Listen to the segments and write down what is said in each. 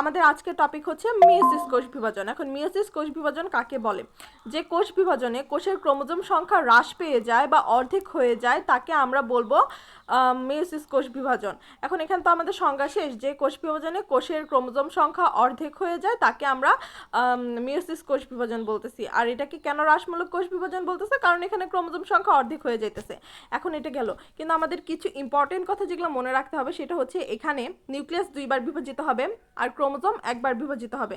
আমাদের আজকের টপিক হচ্ছে মিওসিস কোষ বিভাজন। এখন মিওসিস কোষ বিভাজন কাকে বলে? যে কোষ বিভাজনে কোষের ক্রোমোজোম সংখ্যা হ্রাস পেয়ে যায় বা অর্ধেক হয়ে যায়, তাকে আমরা বলব মিওসিস কোষ বিভাজন। এখন এখানে তো আমাদের সংজ্ঞা শেষ। যে কোষ বিভাজনে কোষের ক্রোমোজোম সংখ্যা অর্ধেক হয়ে যায়, তাকে আমরা মিউসিস কোষ বিভাজন বলতেছি। আর এটাকে কেন হ্রাসমূলক কোষ বিভাজন বলতেছে? কারণ এখানে ক্রোমোজোম সংখ্যা অর্ধেক হয়ে যাইতেছে। এখন এটা গেল। কিন্তু আমাদের কিছু ইম্পর্টেন্ট কথা যেগুলো মনে রাখতে হবে, সেটা হচ্ছে এখানে নিউক্লিয়াস দুইবার বিভাজিত হবে আর ক্রোমোজোম একবার বিভাজিত হবে।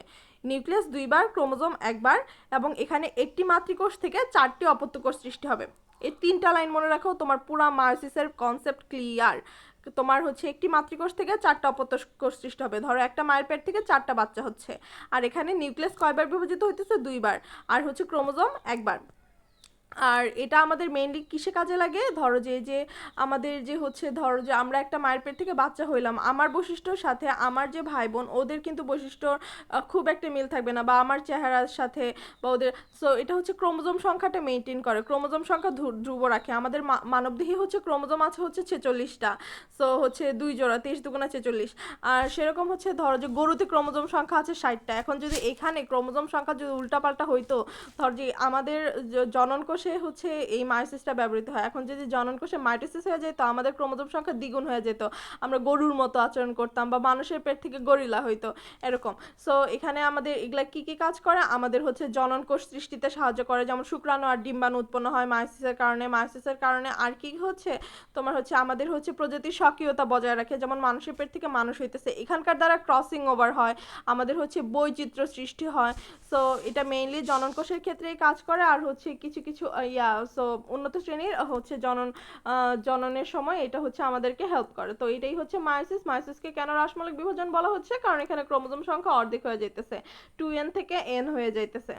নিউক্লিয়াস দুইবার, ক্রোমোজোম একবার এবং এখানে একটি মাতৃকোষ থেকে চারটি অপত্যকোষ সৃষ্টি হবে। এই তিনটা লাইন মনে রাখো, তোমার পুরা মার্সিসের কনসেপ্ট ক্লিয়ার তোমার হচ্ছে একটি মাতৃকোষ থেকে চারটা অপত্যকোষ সৃষ্টি হবে। ধরো একটা মায়ের পেট থেকে চারটা বাচ্চা হচ্ছে। আর এখানে নিউক্লিয়াস কয়বার বিভাজিত হইতেছে? দুইবার। আর হচ্ছে ক্রোমোজোম একবার। আর এটা আমাদের মেনলি কিসে কাজে লাগে? ধরো যে যে আমাদের যে হচ্ছে, ধরো যে আমরা একটা মায়ের পেট থেকে বাচ্চা হইলাম, আমার বৈশিষ্ট্যর সাথে আমার যে ভাই বোন ওদের কিন্তু বৈশিষ্ট্য খুব একটা মিল থাকবে না বা আমার চেহারার সাথে বা ওদের সো এটা হচ্ছে ক্রোমোজোম সংখ্যাটা মেনটেন করে। ক্রোমোজোম সংখ্যা ধ্রু- ধ্রুব রাখে। আমাদের মানবদেহে হচ্ছে ক্রোমোজোম আছে হচ্ছে ছেচল্লিশটা সো হচ্ছে দুই জোড়া, তেইশ দুগুণা ছেচল্লিশ। আর সেরকম হচ্ছে ধরো যে গরুতে ক্রোমোজোম সংখ্যা আছে ষাটটা। এখন যদি এখানে ক্রোমোজোম সংখ্যা যদি উল্টাপাল্টা হইতো, ধর যে আমাদের জ- জনন কোষে হচ্ছে এই মায়োসিসটা ব্যবহৃত হয়। এখন যদি জনন কোষে মাইটোসিস হয়ে যেত আমাদের ক্রোমোজোম সংখ্যা দ্বিগুণ হয়ে যেত। আমরা গরুর মতো আচরণ করতাম বা মানুষের পেট থেকে গরিলা হইতো, এরকম। সো এখানে আমাদের এগুলা কি কি কাজ করে? আমাদের হচ্ছে জনন কোষ সৃষ্টিতে সাহায্য করে, যেমন শুক্রাণু আর ডিম্বাণু উৎপন্ন হয় মায়োসিসের কারণে। মায়োসিসের কারণে আর কি হচ্ছে? তোমার হচ্ছে আমাদের হচ্ছে প্রজাতির স্বকীয়তা বজায় রাখে, যেমন মানুষের পেট থেকে মানুষ হইতেছে। এখানকার দ্বারা ক্রসিং ওভার হয়, আমাদের হচ্ছে বৈচিত্র্য সৃষ্টি হয়। সো এটা মেইনলি জনন কোষের ক্ষেত্রেই কাজ করে, আর হচ্ছে কিছু কিছু ইয়া সো উন্নত শ্রেণির হচ্ছে জনন জননের সময় এটা হচ্ছে আমাদেরকে হেল্প করে। তো এটাই হচ্ছে মাইসিস মাইসিসকে কেন রাসমূলক বিভাজন বলা হচ্ছে? কারণ এখানে ক্রোমোজোম সংখ্যা অর্ধেক হয়ে যাইতেছে। টু এন থেকে এন হয়ে যাইতেছে।